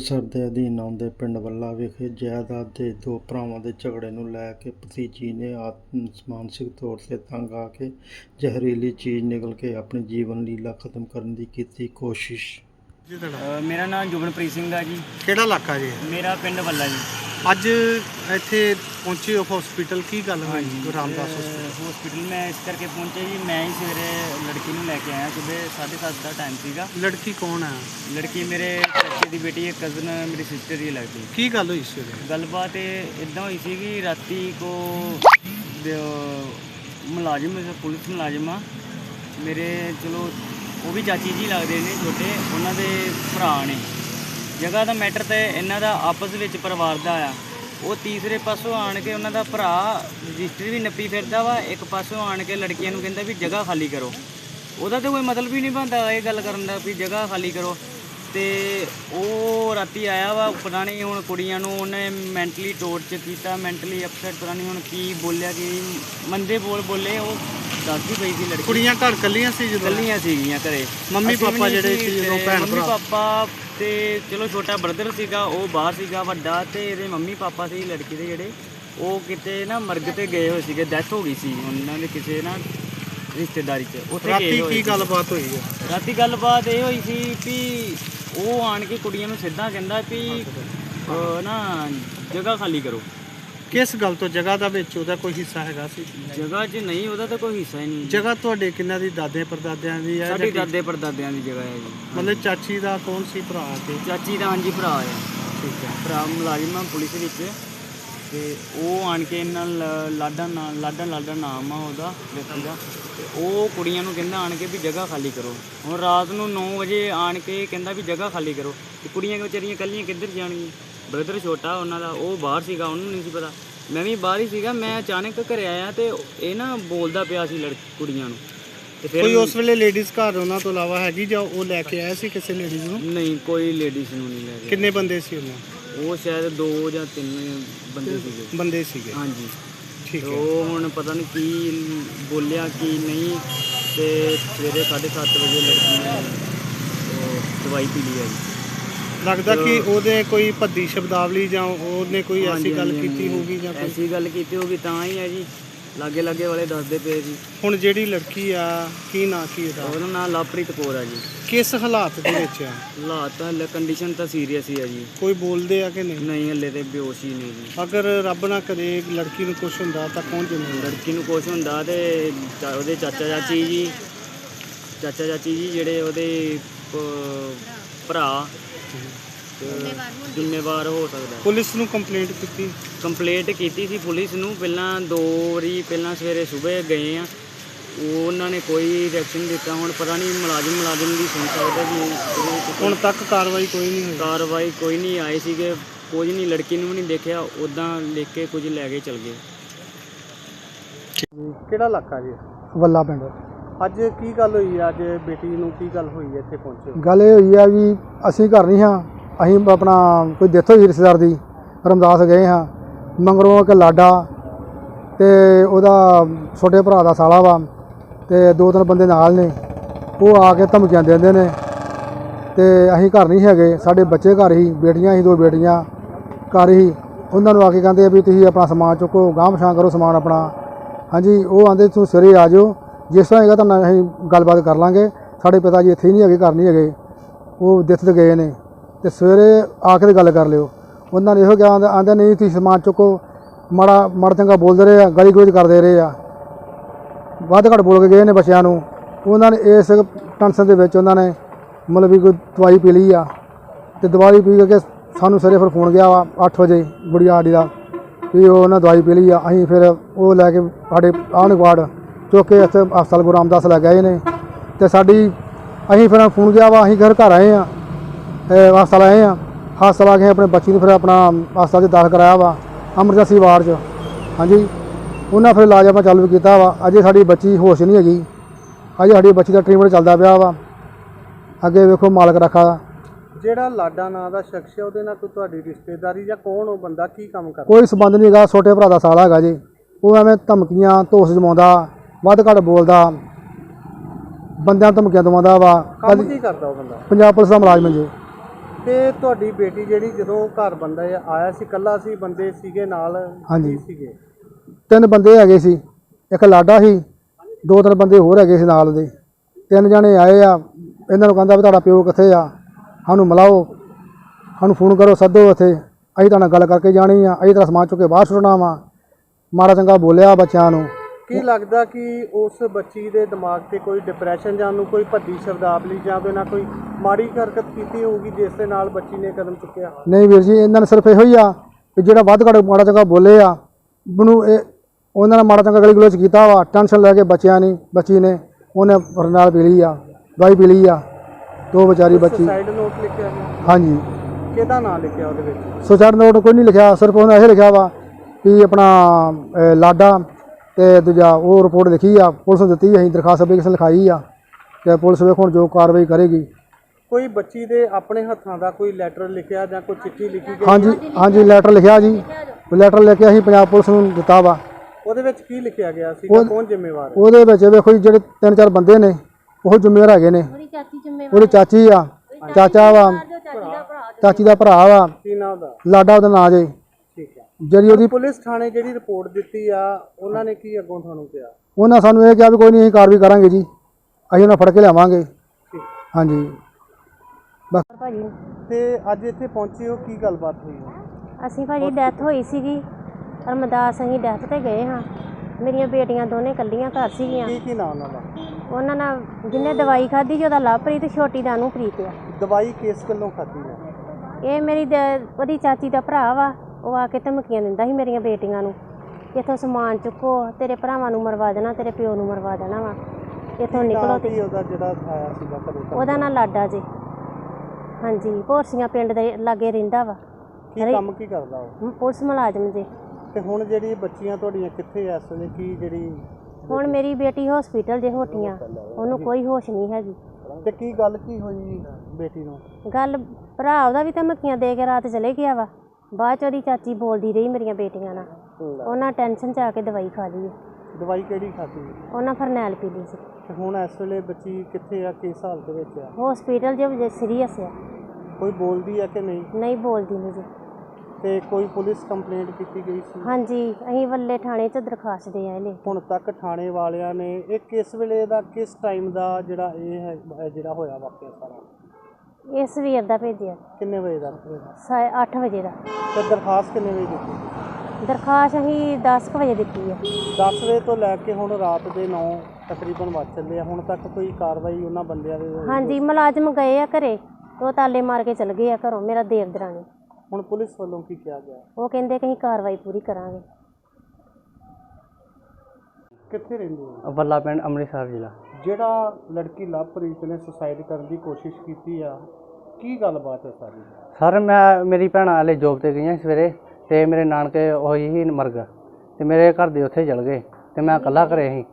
ਅੰਮ੍ਰਿਤਸਰ ਦੇ ਅਧੀਨ ਆਉਂਦੇ ਪਿੰਡ ਵੱਲਾ ਵਿਖੇ ਜਾਇਦਾਦ ਦੇ ਦੋ ਭਰਾਵਾਂ ਦੇ ਝਗੜੇ ਨੂੰ ਲੈ ਕੇ ਭਤੀਜੀ ਨੇ ਆਤਮ ਮਾਨਸਿਕ ਤੌਰ ਤੇ ਤੰਗ ਆ ਕੇ ਜ਼ਹਿਰੀਲੀ ਚੀਜ਼ ਨਿਗਲ ਕੇ ਆਪਣੀ ਜੀਵਨ ਲੀਲਾ ਖਤਮ ਕਰਨ ਦੀ ਕੀਤੀ ਕੋਸ਼ਿਸ਼। ਜੀ ਤੁਹਾਡਾ ਅ, ਮੇਰਾ ਨਾਮ ਜੁਗਨਪ੍ਰੀਤ ਸਿੰਘ ਆ ਜੀ। ਕਿਹੜਾ ਇਲਾਕਾ ਜੀ? ਮੇਰਾ ਪਿੰਡ ਵੱਲਾ ਜੀ। ਅੱਜ ਇੱਥੇ ਪਹੁੰਚੇ ਹੋ ਹਸਪੀਟਲ ਕੀ ਗੱਲ ਹੋਈ? ਗੁਰੂ ਰਾਮਦਾਸ ਹਸਪੀਟਲ ਹਸਪੀਟਲ ਮੈਂ ਇਸ ਕਰਕੇ ਪਹੁੰਚਿਆ ਜੀ ਮੈਂ ਹੀ ਸਵੇਰੇ ਲੜਕੀ ਨੂੰ ਲੈ ਕੇ ਆਇਆ ਸਵੇਰੇ 7:30 ਦਾ ਟਾਈਮ ਸੀਗਾ। ਲੜਕੀ ਕੌਣ ਹੈ? ਲੜਕੀ ਮੇਰੇ ਚਾਚੇ ਦੀ ਬੇਟੀ ਹੈ ਕਜ਼ਨ ਮੇਰੀ ਸਿਸਟਰ ਹੀ ਲੱਗਦੀ। ਕੀ ਗੱਲ ਹੋਈ ਸਵੇਰੇ ਗੱਲਬਾਤ ਇਦਾਂ ਹੋਈ ਸੀ ਕਿ ਰਾਤੀ ਕੋ ਦ- ਮੁਲਾਜ਼ਮ ਪੁਲਿਸ ਮੁਲਾਜ਼ਮ ਆ। ਮੇਰੇ ਚਲੋ ਉਹ ਵੀ ਚਾਚੀ ਜੀ ਲੱਗਦੇ ਨੇ, ਛੋਟੇ, ਉਹਨਾਂ ਦੇ ਭਰਾ ਨੇ। ਜਗ੍ਹਾ ਦਾ ਮੈਟਰ ਤੇ ਇਹਨਾਂ ਦਾ ਆਪਸ ਵਿੱਚ ਪਰਿਵਾਰ ਦਾ ਆ। ਉਹ ਤੀਸਰੇ ਪਾਸੋਂ ਆਣ ਕੇ ਉਹਨਾਂ ਦਾ ਭਰਾ ਰਜਿਸਟਰੀ ਵੀ ਨੱਪੀ ਫਿਰਦਾ ਵਾ, ਇੱਕ ਪਾਸੋਂ ਆਣ ਕੇ ਲੜਕੀਆਂ ਨੂੰ ਕਹਿੰਦਾ ਵੀ ਜਗ੍ਹਾ ਖਾਲੀ ਕਰੋ। ਉਹਦਾ ਤੇ ਕੋਈ ਮਤਲਬ ਹੀ ਨਹੀਂ ਬਣਦਾ ਇਹ ਗੱਲ ਕਰਨ ਦਾ ਵੀ ਜਗ੍ਹਾ ਖਾਲੀ ਕਰੋ। ਤੇ ਉਹ ਰਾਤੀ ਆਇਆ ਵਾ ਪਤਾ ਨਹੀਂ ਹੁਣ ਕੁੜੀਆਂ ਨੂੰ ਉਹਨੇ ਮੈਂਟਲੀ ਟੋਰਚਰ ਕੀਤਾ ਮੈਂਟਲੀ ਅਪਸੈਟ ਪਤਾ ਨਹੀਂ ਹੁਣ ਕੀ ਬੋਲਿਆ ਕਿ ਮੰਦੇ ਬੋਲ ਬੋਲੇ ਉਹ ਦੱਸਦੀ ਪਈ ਸੀ ਲੜਕੀ ਕੁੜੀਆਂ ਘਰ ਕੱਲੀਆਂ ਸੀ ਜਦੋਂ ਕੱਲੀਆਂ ਸੀਗੀਆਂ ਘਰੇ ਮੰਮੀ ਅਸੀਂ ਵੀ ਪਾਪਾ ਨਹੀਂ ਜਿਹੜੇ ਸੀ ਜਦੋਂ ਤੇ ਭੈਣ ਮੰਮੀ ਭਰਾ? ਪਾਪਾ ਤੇ ਚਲੋ ਛੋਟਾ ਬ੍ਰਦਰ ਸੀਗਾ ਉਹ ਬਾਹਰ ਸੀਗਾ ਵੱਡਾ ਤੇ ਇਹਦੇ ਮੰਮੀ ਪਾਪਾ ਸੀ ਲੜਕੀ ਦੇ ਜਿਹੜੇ ਉਹ ਕਿਤੇ ਨਾ ਮਰਗ ਤੇ ਗਏ ਹੋਏ ਸੀਗੇ ਡੈਥ ਹੋ ਗਈ ਸੀ ਉਹਨਾਂ ਦੇ ਕਿਸੇ ਨਾ ਰਿਸ਼ਤੇਦਾਰੀ 'ਚ ਉੱਥੇ ਗਏ ਰਾਤੀ ਹੋਏ ਕੀ ਸੀ। ਗੱਲਬਾਤ ਹੋਈ ਹੈ ਰਾਤੀ ਗੱਲਬਾਤ ਇਹ ਹੋਈ ਸੀ ਵੀ ਉਹ ਆਣ ਕੇ ਕੁੜੀਆਂ ਨੂੰ ਸਿੱਧਾ ਕਹਿੰਦਾ ਵੀ ਅਹ ਨਾ ਜਗ੍ਹਾ ਖਾਲੀ ਕਰੋ। ਕਿਸ ਗੱਲ ਤੋਂ? ਜਗ੍ਹਾ ਦਾ ਵਿੱਚ ਉਹਦਾ ਕੋਈ ਹਿੱਸਾ ਹੈਗਾ ਸੀ? ਜਗ੍ਹਾ 'ਚ ਨਹੀਂ ਉਹਦਾ ਤਾਂ ਕੋਈ ਹਿੱਸਾ ਹੀ ਨਹੀਂ। ਜਗ੍ਹਾ ਤੁਹਾਡੇ ਕਿੰਨਾ ਦੀ? ਦਾਦੇ ਪਰਦਾਦਿਆਂ ਦੀ ਹੈ ਸਾਡੀ ਦਾਦੇ ਪੜਦਾਦਿਆਂ ਦੀ ਜਗ੍ਹਾ ਹੈ ਜੀ। ਮਤਲਬ ਚਾਚੀ ਦਾ ਕੌਣ ਸੀ ਭਰਾ ਤੇ ਚਾਚੀ ਦਾ ਹਾਂਜੀ ਭਰਾ ਹੈ। ਠੀਕ ਹੈ। ਭਰਾ ਮੁਲਾਜ਼ਮ ਆ ਪੁਲਿਸ ਵਿੱਚ ਤੇ ਉਹ ਆਣ ਕੇ ਇਹਨਾਂ ਲ- ਲਾਡਾ ਨਾ ਲਾਡਾ ਲਾਡਾ ਨਾਮ ਆ ਉਹਦਾ ਵਿਅਕਤੀ ਦਾ। ਤੇ ਉਹ ਕੁੜੀਆਂ ਨੂੰ ਕਹਿੰਦਾ ਆਣ ਕੇ ਵੀ ਜਗ੍ਹਾ ਖਾਲੀ ਕਰੋ। ਹੁਣ ਰਾਤ ਨੂੰ 9 ਵਜੇ ਆਣ ਕੇ ਕਹਿੰਦਾ ਵੀ ਜਗ੍ਹਾ ਖਾਲੀ ਕਰੋ। ਤੇ ਕੁੜੀਆਂ ਵਿਚਾਰੀਆਂ ਕੱਲੀਆਂ ਕਿੱਧਰ ਜਾਣਗੀਆਂ? ਬ੍ਰਦਰ ਛੋਟਾ ਉਹਨਾਂ ਦਾ ਉਹ ਬਾਹਰ ਸੀਗਾ ਉਹਨੂੰ ਨਹੀਂ ਸੀ ਪਤਾ। ਮੈਂ ਵੀ ਬਾਹਰ ਹੀ ਸੀਗਾ ਮੈਂ ਅਚਾਨਕ ਘਰੇ ਆਇਆ ਤੇ ਇਹ ਨਾ ਬੋਲਦਾ ਪਿਆ ਸੀ ਲੜ ਕੁੜੀਆਂ ਨੂੰ। ਤੇ ਫਿਰ ਕੋਈ ਉਸ ਵੇਲੇ ਲੇਡੀਜ਼ ਘਰ ਉਹਨਾਂ ਤੋਂ ਇਲਾਵਾ ਹੈਗੀ ਜਾਂ ਉਹ ਲੈ ਕੇ ਆਇਆ ਸੀ ਕਿਸੇ ਲੇਡੀਜ਼ ਨੂੰ? ਨਹੀਂ ਕੋਈ ਲੇਡੀਜ਼ ਨੂੰ ਨਹੀਂ ਲੈ ਕਿੰਨੇ ਬੰਦੇ ਸੀ ਉਹਨਾਂ ਉਹ ਸ਼ਾਇਦ ਦੋ ਜਾਂ ਤਿੰਨ ਬੰਦੇ ਸੀਗੇ। ਬੰਦੇ ਸੀਗੇ। ਹਾਂਜੀ। ਠੀਕ ਹੈ। ਉਹ ਹੁਣ ਪਤਾ ਨਹੀਂ ਕੀ ਬੋਲਿਆ ਕੀ ਨਹੀਂ ਤੇ ਸਵੇਰੇ 7:30 ਵਜੇ ਲੜਕੀ ਨੇ ਉਹ ਦਵਾਈ ਪੀ ਲਈ ਹੈ ਜੀ। ਲੱਗਦਾ ਕਿ ਉਹਦੇ ਕੋਈ ਭੱਦੀ ਸ਼ਬਦਾਵਲੀ ਜਾਂ ਉਹਨੇ ਕੋਈ ਐਸੀ ਗੱਲ ਕੀਤੀ। ਹੋਊਗੀ ਜਾਂ ਕੋਈ? ਐਸੀ ਗੱਲ ਕੀਤੀ ਹੋਗੀ ਤਾਂ ਹੀ ਹੈ ਜੀ। ਲਾਗੇ ਲਾਗੇ ਵਾਲੇ ਦੱਸਦੇ ਪਏ ਸੀ ਹੁਣ ਜਿਹੜੀ ਲੜਕੀ ਆ ਕੀ ਨਾਂ ਕੀ ਉਹਦਾ? ਉਹਦਾ ਨਾਮ ਲਵਪ੍ਰੀਤ ਕੌਰ ਆ ਜੀ। ਕਿਸ ਹਾਲਾਤ ਦੇ ਵਿੱਚ ਆ? ਹਾਲਾਤ ਤਾਂ ਹਲੇ ਕੰਡੀਸ਼ਨ ਤਾਂ ਸੀਰੀਅਸ ਹੀ ਆ ਜੀ। ਕੋਈ ਬੋਲਦੇ ਆ ਕਿ ਨਹੀਂ? ਨਹੀਂ ਹਲੇ ਤੇ ਬੇਹੋਸ਼ ਹੀ ਨਹੀਂ ਜੀ। ਅਗਰ ਰੱਬ ਨਾ ਕਰੇ ਲੜਕੀ ਨੂੰ ਕੁਝ ਹੁੰਦਾ ਤਾਂ ਕੌਣ ਜ਼ਿੰਮੇਵਾਰ? ਲੜਕੀ ਨੂੰ ਕੁਛ ਹੁੰਦਾ ਤੇ ਚਾ- ਉਹਦੇ ਚਾਚਾ ਚਾਚੀ ਜੀ ਚਾਚਾ ਚਾਚੀ ਜੀ ਜਿਹੜੇ ਉਹਦੇ ਪ- ਭਰਾ। ਜ਼ਿੰਮੇਵਾਰ ਹੋ ਸਕਦਾ ਪੁਲਿਸ ਨੂੰ ਕੰਪਲੇਂਟ ਕੀਤੀ? ਕੰਪਲੇਂਟ ਕੀਤੀ ਸੀ ਪੁਲਿਸ ਨੂੰ। ਪਹਿਲਾਂ ਦੋ ਵਾਰੀ ਪਹਿਲਾਂ ਸਵੇਰੇ ਸਵੇਰੇ ਗਏ ਆ। ਉਹ ਉਹਨਾਂ ਨੇ ਕੋਈ ਰਿਐਕਸ਼ਨ ਦਿੱਤਾ। ਹੁਣ ਪਤਾ ਨਹੀਂ ਮੁਲਾਜ਼ਮ ਮੁਲਾਜ਼ਮ ਦੀ ਸੁਣ ਸਕਦਾ ਇਹਦੇ ਵਿੱਚ ਹੁਣ ਤੱਕ ਕਾਰਵਾਈ ਕੋਈ ਨਹੀਂ ਹੋਈ। ਕਾਰਵਾਈ ਕੋਈ ਨਹੀਂ ਆਏ ਸੀਗੇ। ਕੁਝ ਨਹੀਂ ਲੜਕੀ ਨੂੰ ਵੀ ਨਹੀਂ ਦੇਖਿਆ। ਉਦਾਂ ਲਿਖ ਕੇ ਕੁਝ ਲੈ ਕੇ ਚਲ ਗਏ। ਕਿਹੜਾ ਇਲਾਕਾ ਜੀ? ਵੱਲਾ ਪਿੰਡ। ਅੱਜ ਕੀ ਗੱਲ ਹੋਈ? ਆ? ਅੱਜ ਬੇਟੀ ਨੂੰ ਕੀ ਗੱਲ ਹੋਈ ਹੈ ਇੱਥੇ ਪਹੁੰਚੇ ਹੋ? ਗੱਲ ਇਹ ਹੋਈ ਆ ਵੀ ਅਸੀਂ ਘਰ ਨਹੀਂ ਹਾਂ। ਅਸੀਂ ਆਪਣਾ ਕੋਈ ਡੈਥ ਹੀ ਰਿਸ਼ਤੇਦਾਰ ਦੀ, ਰਮਦਾਸ ਗਏ ਹਾਂ। ਮੰਗਰੋਂ ਇੱਕ ਲਾਡਾ ਤੇ ਉਹਦਾ ਛੋਟੇ ਭਰਾ ਦਾ ਸਾਲਾ ਵਾ ਤੇ ਦੋ ਤਿੰਨ ਬੰਦੇ ਨਾਲ ਨੇ। ਉਹ ਆ ਕੇ ਧਮਕੀਆਂ ਦਿੰਦੇ ਨੇ। ਤੇ ਅਸੀਂ ਘਰ ਨਹੀਂ ਹੈਗੇ, ਸਾਡੇ ਬੱਚੇ ਘਰ ਹੀ, ਬੇਟੀਆਂ ਹੀ, ਦੋ ਬੇਟੀਆਂ ਘਰ ਹੀ। ਉਹਨਾਂ ਨੂੰ ਆ ਕੇ ਕਹਿੰਦੇ ਆ ਵੀ ਤੁਸੀਂ ਆਪਣਾ ਸਮਾਨ ਚੁੱਕੋ, ਗਾਂਹ ਪਛਾਂ ਕਰੋ ਸਮਾਨ ਆਪਣਾ। ਹਾਂਜੀ, ਉਹ ਆਂਦੇ ਤੂੰ ਸਵੇਰੇ ਆ ਜਾਓ ਜਿਸ ਤਰ੍ਹਾਂ ਹੈਗਾ ਤਾਂ ਅਸੀਂ ਗੱਲਬਾਤ ਕਰ ਲਾਂਗੇ। ਸਾਡੇ ਪਿਤਾ ਜੀ ਇੱਥੇ ਨਹੀਂ ਹੈਗੇ, ਘਰ ਨਹੀਂ ਹੈਗੇ। ਉਹ ਦਿੱਤ ਗਏ ਨੇ। ਤੇ ਸਵੇਰੇ ਆ ਕੇ ਤੇ ਗੱਲ ਕਰ ਲਿਓ। ਉਹਨਾਂ ਨੇ ਇਹੋ ਕਿਹਾ ਆਂਦੇ- ਨਹੀਂ, ਤੁਸੀਂ ਸਮਾਨ ਚੁੱਕੋ। ਮਾੜਾ ਮਾੜਾ ਚੰਗਾ ਬੋਲਦੇ ਰਹੇ ਆ, ਗਲੀ ਗਲੋਚ ਕਰਦੇ ਰਹੇ ਆ। ਵੱਧ ਘੱਟ ਬੋਲ ਕੇ ਗਏ ਨੇ ਬੱਚਿਆਂ ਨੂੰ। ਉਹਨਾਂ ਨੇ ਇਸ ਟੈਨਸ਼ਨ ਦੇ ਵਿੱਚ ਉਹਨਾਂ ਨੇ ਮਤਲਬ ਵੀ ਕੋਈ ਦਵਾਈ ਪੀ ਲਈ ਆ। ਤੇ ਦਵਾਈ ਪੀ ਕੇ ਸਾਨੂੰ ਸਵੇਰੇ ਫਿਰ ਫੋਨ ਗਿਆ ਵਾ 8 ਵਜੇ, ਗੁੜੀਆ ਸਾਡੀ ਦਾ, ਵੀ ਉਹ ਉਹਨਾਂ ਦਵਾਈ ਪੀ ਲਈ ਆ। ਅਸੀਂ ਫਿਰ ਉਹ ਲੈ ਕੇ ਸਾਡੇ ਆਂਢ ਗੁਆਂਢ ਚੁੱਕ ਕੇ ਇੱਥੇ ਹਸਪਤਾਲ ਗੁਰੂ ਰਾਮਦਾਸ ਲੈ ਗਏ ਨੇ। ਤੇ ਸਾਡੀ ਅਸੀਂ ਫਿਰ ਫੋਨ ਗਿਆ ਵਾ, ਅਸੀਂ ਘਰ ਘਰ ਆਏ ਆ। ਹਸਪਤਾਲ ਆਏ ਆ। ਹਸਪਤਾਲ ਆ ਕੇ ਆਪਣੇ ਬੱਚੀ ਨੂੰ ਫਿਰ ਆਪਣਾ ਹਸਪਤਾਲ 'ਚ ਦਾਖਲ ਕਰਾਇਆ ਵਾ ਐਮਰਜੈਂਸੀ ਵਾਰਡ 'ਚ। ਹਾਂਜੀ। ਉਹਨਾਂ ਫਿਰ ਇਲਾਜ ਆਪਣਾ ਚਾਲੂ ਕੀਤਾ ਵਾ। ਅਜੇ ਸਾਡੀ ਬੱਚੀ ਹੋਸ਼ ਨਹੀਂ ਹੈਗੀ। ਅਜੇ ਸਾਡੀ ਬੱਚੀ ਦਾ ਟ੍ਰੀਟਮੈਂਟ ਚੱਲਦਾ ਪਿਆ ਵਾ। ਅੱਗੇ ਵੇਖੋ ਮਾਲਕ ਰੱਖਾ। ਜਿਹੜਾ ਲਾਡਾ ਨਾਂ ਦਾ ਸ਼ਖਸ ਹੈ ਉਹਦੇ ਨਾਲ ਕੋਈ ਤੁਹਾਡੀ ਰਿਸ਼ਤੇਦਾਰੀ ਜਾਂ ਕੌਣ ਉਹ ਬੰਦਾ ਕੀ ਕੰਮ ਕਰਦਾ? ਕੋਈ ਸਬੰਧ ਨਹੀਂ ਹੈਗਾ ਛੋਟੇ ਭਰਾ ਦਾ ਸਾਲਾ ਹੈਗਾ ਜੀ। ਉਹ ਐਵੇਂ ਧਮਕੀਆਂ ਧੋਸ ਜਮਾਉਂਦਾ ਵੱਧ ਘੱਟ ਬੋਲਦਾ। ਬੰਦਿਆਂ ਧਮਕੀਆਂ ਦਵਾਉਂਦਾ ਵਾ। ਕੰਮ ਕੀ ਕਰਦਾ ਉਹ ਬੰਦਾ? ਪੰਜਾਬ ਪੁਲਿਸ ਦਾ ਮੁਲਾਜ਼ਮ ਜੀ। ਤੇ ਤੁਹਾਡੀ ਬੇਟੀ ਜਿਹੜੀ ਜਦੋਂ ਘਰ ਬੰਦਾ ਇਹ ਆਇਆ ਸੀ ਕੱਲਾ ਸੀ ਬੰਦੇ ਸੀਗੇ ਨਾਲ ਹਾਂਜੀ। ਕੀ ਸੀਗੇ? ਤਿੰਨ ਬੰਦੇ ਹੈਗੇ ਸੀ ਇੱਕ ਲਾਡਾ ਸੀ ਦੋ ਤਿੰਨ ਬੰਦੇ ਹੋਰ ਹੈਗੇ ਸੀ ਨਾਲ ਉਹਦੇ ਤਿੰਨ ਜਣੇ ਆਏ ਆ ਇਹਨਾਂ ਨੂੰ ਕਹਿੰਦਾ ਵੀ ਤੁਹਾਡਾ ਪਿਓ ਕਿੱਥੇ ਆ? ਸਾਨੂੰ ਮਿਲਾਓ ਸਾਨੂੰ ਫੋਨ ਕਰੋ ਸੱਦੋ ਉੱਥੇ ਅਸੀਂ ਤੁਹਾਡੇ ਨਾਲ ਗੱਲ ਕਰਕੇ ਜਾਣੀ ਆ ਅਸੀਂ ਤੇਰਾ ਸਮਾਨ ਚੁੱਕ ਕੇ ਬਾਹਰ ਸੁੱਟਣਾ ਵਾ। ਮਾੜਾ ਚੰਗਾ ਬੋਲਿਆ ਬੱਚਿਆਂ ਨੂੰ। ਕੀ ਲੱਗਦਾ ਕਿ ਉਸ ਬੱਚੀ ਦੇ ਦਿਮਾਗ ਤੇ ਕੋਈ ਡਿਪਰੈਸ਼ਨ ਜਾਂ ਨੂੰ ਕੋਈ ਭੱਦੀ ਸ਼ਬਦਾਵਲੀ ਜਾਂ ਉਹਦੇ ਨਾਲ ਕੋਈ ਮਾੜੀ ਹਰਕਤ ਕੀਤੀ ਹੋਊਗੀ ਜਿਸ ਦੇ ਨਾਲ ਬੱਚੀ ਨੇ ਕਦਮ ਚੁੱਕਿਆ? ਨਹੀਂ ਵੀਰ ਜੀ ਇਹਨਾਂ ਨੇ ਸਿਰਫ ਇਹੋ ਹੀ ਆ ਕਿ ਜਿਹੜਾ ਵੱਧ ਘੱਟ ਮਾੜਾ ਚੰਗਾ ਬੋਲੇ ਆ ਉਹਨੂੰ ਇਹ ਉਹਨਾਂ ਨੇ ਮਾੜਾ ਚੰਗਾ ਗਲੀ ਗਲੋਚ ਕੀਤਾ ਵਾ ਟੈਨਸ਼ਨ ਲੈ ਕੇ ਬੱਚਿਆਂ ਨੇ ਬੱਚੀ ਨੇ ਉਹਨੇ ਫਰਨਾਲ ਪੀ ਲਈ ਆ ਦਵਾਈ ਪੀ ਲਈ ਆ ਦੋ ਵਿਚਾਰੀ ਬੱਚੀ। ਸੁਸਾਈਡ ਨੋਟ ਲਿਖਿਆ ਗਿਆ ਹਾਂਜੀ। ਕਿਹਦਾ ਨਾਮ ਲਿਖਿਆ ਉਹਦੇ ਵਿੱਚ? ਸੁਸਾਈਡ ਨੋਟ ਕੋਈ ਨਹੀਂ ਲਿਖਿਆ ਸਿਰਫ ਉਹਨੇ ਇਹ ਲਿਖਿਆ ਵਾ ਕਿ ਆਪਣਾ ਲਾਡਾ ਤੇ ਦੂਜਾ ਉਹ ਰਿਪੋਰਟ ਲਿਖੀ ਆ ਪੁਲਿਸ ਨੂੰ ਦਿੱਤੀ ਅਸੀਂ ਦਰਖਾਸਤ ਅਪਲੀਕੇਸ਼ਨ ਲਿਖਾਈ ਆ ਤੇ ਪੁਲਿਸ ਵੇਖੋ ਹੁਣ ਜੋ ਕਾਰਵਾਈ ਕਰੇਗੀ। ਕੋਈ ਬੱਚੀ ਦੇ ਆਪਣੇ ਹੱਥਾਂ ਦਾ ਕੋਈ ਲੈਟਰ ਲਿਖਿਆ ਜਾਂ ਕੋਈ ਚਿੱਠੀ ਲਿਖੀ ਗਈ? ਹਾਂਜੀ ਹਾਂਜੀ ਲੈਟਰ ਲਿਖਿਆ ਜੀ। ਉਹ ਲੈਟਰ ਲੈ ਕੇ ਅਸੀਂ ਪੰਜਾਬ ਪੁਲਿਸ ਨੂੰ ਦਿੱਤਾ ਵਾ। ਉਹਦੇ ਵਿੱਚ ਕੀ ਲਿਖਿਆ ਗਿਆ ਸੀ ਕੌਣ ਜ਼ਿੰਮੇਵਾਰ ਹੈ? ਉਹਦੇ ਵਿੱਚ ਵੇਖੋ ਜੀ ਜਿਹੜੇ ਤਿੰਨ ਚਾਰ ਬੰਦੇ ਨੇ ਉਹ ਜ਼ਿੰਮੇਵਾਰ ਹੈਗੇ ਨੇ। ਉਹਦੀ ਚਾਚੀ ਆ ਚਾਚਾ ਵਾ ਚਾਚੀ ਦਾ ਭਰਾ ਵਾ। ਕੀ ਨਾਮ ਦਾ ਲਾਡਾ ਉਹਦਾ ਨਾਂ ਜੇ। ਜਿਹੜੀ ਉਹਦੀ ਪੁਲਿਸ ਥਾਣੇ ਜਿਹੜੀ ਰਿਪੋਰਟ ਦਿੱਤੀ ਆ ਉਹਨਾਂ ਨੇ ਕੀ ਅੱਗੋਂ ਤੁਹਾਨੂੰ ਕਿਹਾ? ਉਹਨਾਂ ਸਾਨੂੰ ਇਹ ਕਿਹਾ ਵੀ ਕੋਈ ਨਹੀਂ ਅਸੀਂ ਕਾਰਵਾਈ ਕਰਾਂਗੇ ਜੀ। ਅਸੀਂ ਉਹਨਾਂ ਫੜ ਕੇ ਲਿਆਵਾਂਗੇ। ਹਾਂਜੀ। ਬਸ। ਭਾਜੀ। ਤੇ ਅੱਜ ਇੱਥੇ ਪਹੁੰਚੇ ਹੋ ਕੀ ਗੱਲਬਾਤ ਹੋਈ ਹੈ ਅਸੀਂ ਭਾਜੀ ਡੈਥ ਹੋਈ ਸੀਗੀ। ਰਮਦਾਸ ਅਸੀਂ ਡੈਥ ਤੇ ਗਏ ਹਾਂ। ਮੇਰੀਆਂ ਬੇਟੀਆਂ ਦੋਨੇ ਕੱਲੀਆਂ ਘਰ ਸੀਗੀਆਂ। ਕੀ ਕੀ ਨਾਮ ਉਹਨਾਂ ਦਾ? ਉਹਨਾਂ ਨਾਲ ਜਿਹਨੇ ਦਵਾਈ ਖਾਧੀ ਜੀ ਉਹਦਾ ਲਵਪ੍ਰੀਤ ਛੋਟੀ ਦਾ ਨੂੰ ਪ੍ਰੀਤ ਆ। ਦਵਾਈ ਕਿਸ ਗੱਲੋਂ ਖਾਧੀ ਹੈ ਇਹ ਮੇਰੀ ਦ- ਉਹਦੀ ਚਾਚੀ ਦਾ ਭਰਾ ਵਾ। ਉਹ ਆ ਕੇ ਧਮਕੀਆਂ ਦਿੰਦਾ ਸੀ ਮੇਰੀਆਂ ਬੇਟੀਆਂ ਨੂੰ ਇੱਥੋਂ ਸਮਾਨ ਚੁੱਕੋ ਤੇਰੇ ਭਰਾਵਾਂ ਨੂੰ ਮਰਵਾ ਦੇਣਾ ਤੇਰੇ ਪਿਓ ਨੂੰ ਮਰਵਾ ਦੇਣਾ ਵਾ। ਇੱਥੋਂ ਨਿਕਲੋ ਤੇ ਉਹਦਾ ਜਿਹੜਾ ਆਇਆ ਸੀਗਾ ਘਰੇ ਤਾਂ ਉਹਦਾ ਨਾਂ ਲਾਡਾ ਜੀ। ਹਾਂਜੀ ਭੋਰਸੀਆਂ ਪਿੰਡ ਦੇ ਲਾਗੇ ਰਹਿੰਦਾ ਵਾ। ਕੀ ਕੰਮ ਕੀ ਕਰਦਾ ਉਹ? ਪੁਲਿਸ ਮੁਲਾਜ਼ਮ ਜੀ। ਤੇ ਹੁਣ ਜਿਹੜੀ ਬੱਚੀਆਂ ਤੁਹਾਡੀਆਂ ਕਿੱਥੇ ਐ? ਇਸ ਵੇਲੇ ਕੀ ਜਿਹੜੀ ਹੁਣ ਮੇਰੀ ਬੇਟੀ ਹਸਪੀਟਲ ਜੇ ਹੋਟੀਆਂ ਉਹਨੂੰ ਕੋਈ ਹੋਸ਼ ਨਹੀਂ ਹੈਗੀ। ਤੇ ਕੀ ਗੱਲ ਕੀ ਹੋਈ ਬੇਟੀ ਨੂੰ? ਗੱਲ ਭਰਾ ਉਹਦਾ ਵੀ ਧਮਕੀਆਂ ਦੇ ਕੇ ਰਾਤ ਚਲੇ ਗਿਆ ਵਾ। ਬਾਅਦ ਚ ਉਹਦੀ ਚਾਚੀ ਬੋਲਦੀ ਰਹੀ ਮੇਰੀਆਂ ਬੇਟੀਆਂ ਨਾਲ। ਉਹਨਾਂ ਟੈਨਸ਼ਨ ਚ ਆ ਕੇ ਦਵਾਈ ਖਾ ਲਈ। ਦਵਾਈ ਕਿਹੜੀ ਖਾਧੀ? ਉਹਨਾਂ ਫਰਨੈਲ ਪੀ ਲਈ ਸੀ। ਤੇ ਹੁਣ ਇਸ ਵੇਲੇ ਬੱਚੀ ਕਿੱਥੇ ਆ ਕਿਸ ਹਾਲਤ ਵਿੱਚ ਆ? ਹਸਪੀਟਲ ਜੇ ਸੀਰੀਅਸ ਆ। ਕੋਈ ਬੋਲਦੀ ਆ ਕਿ ਨਹੀਂ? ਨਹੀਂ ਬੋਲਦੀ ਨਹੀਂ ਜੀ। ਤੇ ਕੋਈ ਪੁਲਿਸ ਕੰਪਲੇਂਟ ਕੀਤੀ ਗਈ ਸੀ? ਹਾਂਜੀ ਅਸੀਂ ਵੱਲੇ ਥਾਣੇ ਚ ਦਰਖਾਸਤ ਦੇ ਆਏ ਨੇ। ਹੁਣ ਤੱਕ ਥਾਣੇ ਵਾਲਿਆਂ ਨੇ ਇਹ ਕਿਸ ਵੇਲੇ ਦਾ ਕਿਸ ਟਾਈਮ ਦਾ ਜਿਹੜਾ ਇਹ ਹੈ ਇਹ ਜਿਹੜਾ ਹੋਇਆ ਵਾਕਿਆ ਸਾਰਾ? ਇਹ ਸਵੇਰ ਦਾ ਭੇਜਿਆ। ਕਿੰਨੇ ਵਜੇ ਦਾ ਹੋਇਆ? 8 ਵਜੇ ਦਾ। ਤੇ ਦਰਖਾਸਤ ਕਿੰਨੇ ਵਜੇ ਦਿੱਤੀ? ਦਰਖਾਸਤ ਅਸੀਂ 10 ਵਜੇ ਦਿੱਤੀ ਆ। 10 ਵਜੇ ਤੋਂ ਲੈ ਕੇ ਹੁਣ ਰਾਤ ਦੇ 9 ਤਕਰੀਬਨ ਵੱਜ ਚੱਲੇ ਆ। ਹੁਣ ਤੱਕ ਕੋਈ ਕਾਰਵਾਈ ਉਹਨਾਂ ਬੰਦਿਆਂ ਦੇ ਹਾਂਜੀ ਮੁਲਾਜ਼ਮ ਗਏ ਆ ਘਰੇ। ਉਹ ਤਾਲੇ ਮਾਰ ਕੇ ਚਲ ਗਏ ਆ ਘਰੋਂ ਮੇਰਾ ਦੇਰ ਦਰਾਣੀ ਹੁਣ ਪੁਲਿਸ ਵੱਲੋਂ ਕੀ ਕਿਹਾ ਗਿਆ? ਉਹ ਕਹਿੰਦੇ ਕਿ ਅਸੀਂ ਕਾਰਵਾਈ ਪੂਰੀ ਕਰਾਂਗੇ। ਕਿੱਥੇ ਰਹਿੰਦੇ ਹੋ? ਬੱਲਾ ਪਿੰਡ ਅੰਮ੍ਰਿਤਸਰ ਜ਼ਿਲ੍ਹਾ। ਜਿਹੜਾ ਲੜਕੀ ਲਵਪ੍ਰੀਤ ਨੇ ਸੁਸਾਈਡ ਕਰਨ ਦੀ ਕੋਸ਼ਿਸ਼ ਕੀਤੀ ਆ ਕੀ ਗੱਲਬਾਤ ਹੈ ਸਾਰੀ? ਸਰ ਮੈਂ ਮੇਰੀ ਭੈਣਾਂ ਵਾਲੇ ਜੋਬ ਤੇ ਗਈਆਂ ਸਵੇਰੇ ਤੇ ਮੇਰੇ ਨਾਨਕੇ ਹੋਈ ਸੀ ਮਰਗ ਤੇ ਮੇਰੇ ਘਰ ਦੇ ਉੱਥੇ ਚਲ ਗਏ ਤੇ ਮੈਂ ਇਕੱਲਾ ਘਰੇ ਸੀ